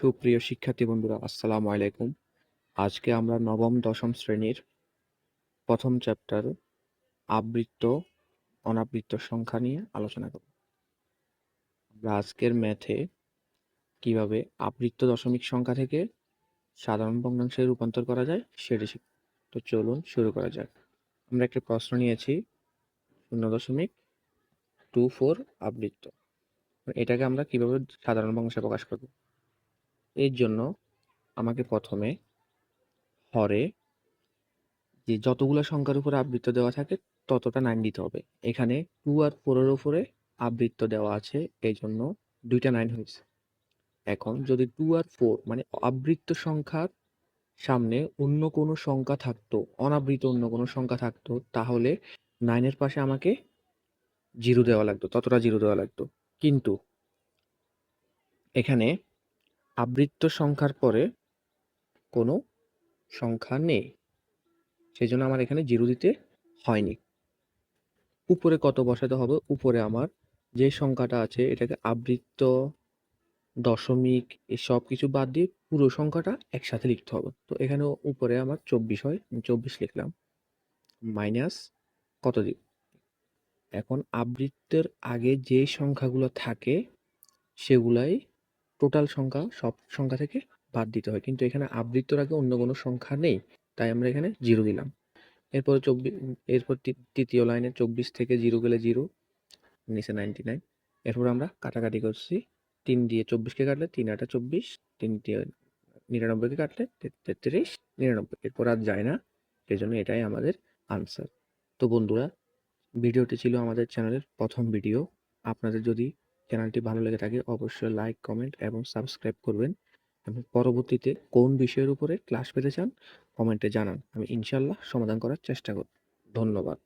সুপ্রিয় শিক্ষার্থী বন্ধুরা, আসসালামু আলাইকুম। আজকে আমরা নবম, দশম শ্রেণির প্রথম চ্যাপ্টার আবৃত্ত, অনাবৃত্ত সংখ্যা নিয়ে আলোচনা করব। আমরা আজকের ম্যাথে কীভাবে আবৃত্ত দশমিক সংখ্যা থেকে সাধারণ ভগ্নাংশে রূপান্তর করা যায় সেটি শিখব। তো চলুন শুরু করা যাক। আমরা একটি প্রশ্ন নিয়েছি, শূন্য দশমিক টু ফোর আবৃত্ত। এটাকে আমরা কীভাবে সাধারণ ভগ্নাংশে প্রকাশ করব? এর জন্য আমাকে প্রথমে হরে যে যতগুলো সংখ্যার উপরে আবৃত্ত দেওয়া থাকে ততটা নাইন দিতে হবে। এখানে টু আর ফোরের উপরে আবৃত্ত দেওয়া আছে এই জন্য দুইটা নাইন হয়েছে। এখন যদি টু আর ফোর মানে আবৃত্ত সংখ্যার সামনে অন্য কোনো সংখ্যা থাকতো, অনাবৃত অন্য কোনো সংখ্যা থাকতো, তাহলে নাইনের পাশে আমাকে জিরো দেওয়া লাগতো, ততটা জিরো দেওয়া লাগতো। কিন্তু এখানে আবৃত্ত সংখ্যার পরে কোনো সংখ্যা নেই। সেই জন্য আমার এখানে জিরো দিতে হয়নি। উপরে কত বসাতে হবে? উপরে আমার যে সংখ্যাটা আছে, এটাকে আবৃত্ত, দশমিক এই সব কিছু বাদ দিয়ে পুরো সংখ্যাটা একসাথে লিখতে হবে। তো এখানে উপরে আমার চব্বিশ হয় চব্বিশ লিখলাম। মাইনাস কত দিব এখন আবৃত্তের আগে যে সংখ্যাগুলো থাকে, সেগুলাই টোটাল সংখ্যা সব সংখ্যা থেকে বাদ দিতে হয়। কিন্তু এখানে আবৃত্তর আগে অন্য কোনো সংখ্যা নেই, তাই আমরা এখানে জিরো দিলাম। এরপর চব্বিশ এরপর তৃতীয় লাইনে চব্বিশ থেকে জিরো গেলে জিরো নিচে নাইনটি নাইন এরপর আমরা কাটাকাটি করছি, তিন দিয়ে চব্বিশকে কাটলে তিন, আটা চব্বিশ। তিন দিয়ে নিরানব্বইকে কাটলে তেত্রিশ, নিরানব্বই। এরপর আর যায় না সেই জন্য এটাই আমাদের আনসার তো বন্ধুরা, ভিডিওটি ছিল আমাদের চ্যানেলের প্রথম ভিডিও আপনাদের যদি চ্যানেলটি ভালো লেগে থাকে, অবশ্যই লাইক কমেন্ট এবং সাবস্ক্রাইব করবেন। এবং পরবর্তীতে কোন বিষয়ের উপরে ক্লাস পেতে চান কমেন্টে জানান। আমি ইনশাল্লাহ সমাধান করার চেষ্টা করব। ধন্যবাদ।